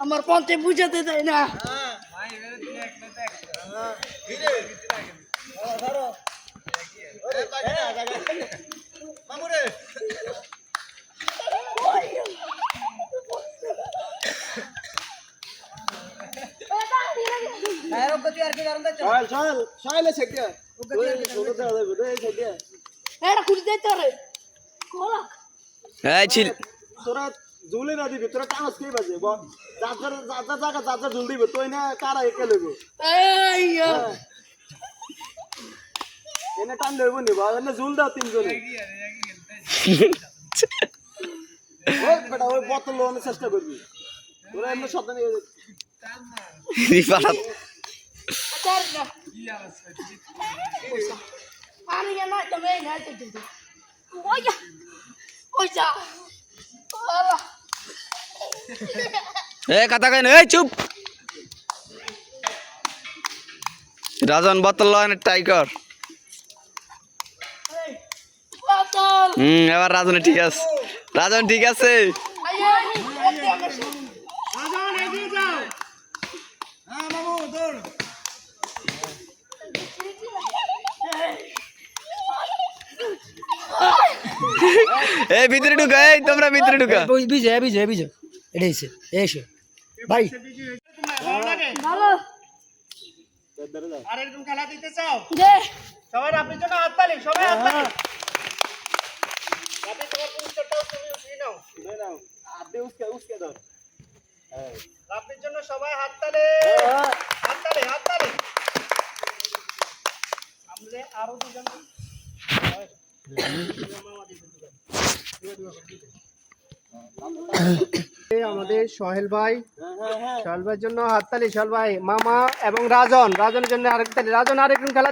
আমার পঞ্চে বুঝাতে দেয় না। ছিল তোরা ঝুলে না দিবি তোরা টানাস কে বাজে বল। যার যার জায়গা যার যার ঝুল দিবে তুই না কারা একে লইব? এই এনে টান লইব নি বা এনে ঝুল দাও তিনজনে। ওই বেটা ওই বোতল লোনের চেষ্টা করবি। তোরা এমনি সাবধানে রিফাত। চার না তুমি না তো ওই যা। ওই যা। আলা এ, কথা কেন এই চুপ। রাজন, বোতল টাইগার হুম, এবার রাজন ঠিক আছে। রাজন ঠিক আছে? এই ভিতরে ঢুকা, এই, তোমরা ভিতরে ঢুকা। বিজয় বিজয় বিজয় এটা এসে এসে ভাই। ভালো। ধরে যা খেলা দিতে চাও? দে। সবাই আপনার জন্য হাততালি সবাই হাততালি যাতে তোমার পুরস্কারটাও তুমি উঠিয়ে নাও। নাও আদে উসকে উসকে ধর এই আপনার জন্য সবাই হাততালি হাততালি হাততালি আমরা আরও দুজন আমাদের সহেল ভাই। হ্যাঁ হ্যাঁ হ্যাঁ। সোহেল ভাইয়ের জন্য হাততালি সোহেল ভাই মামা এবং রাজন। রাজনের জন্য আরেক তালি রাজন আরেকজন খেলা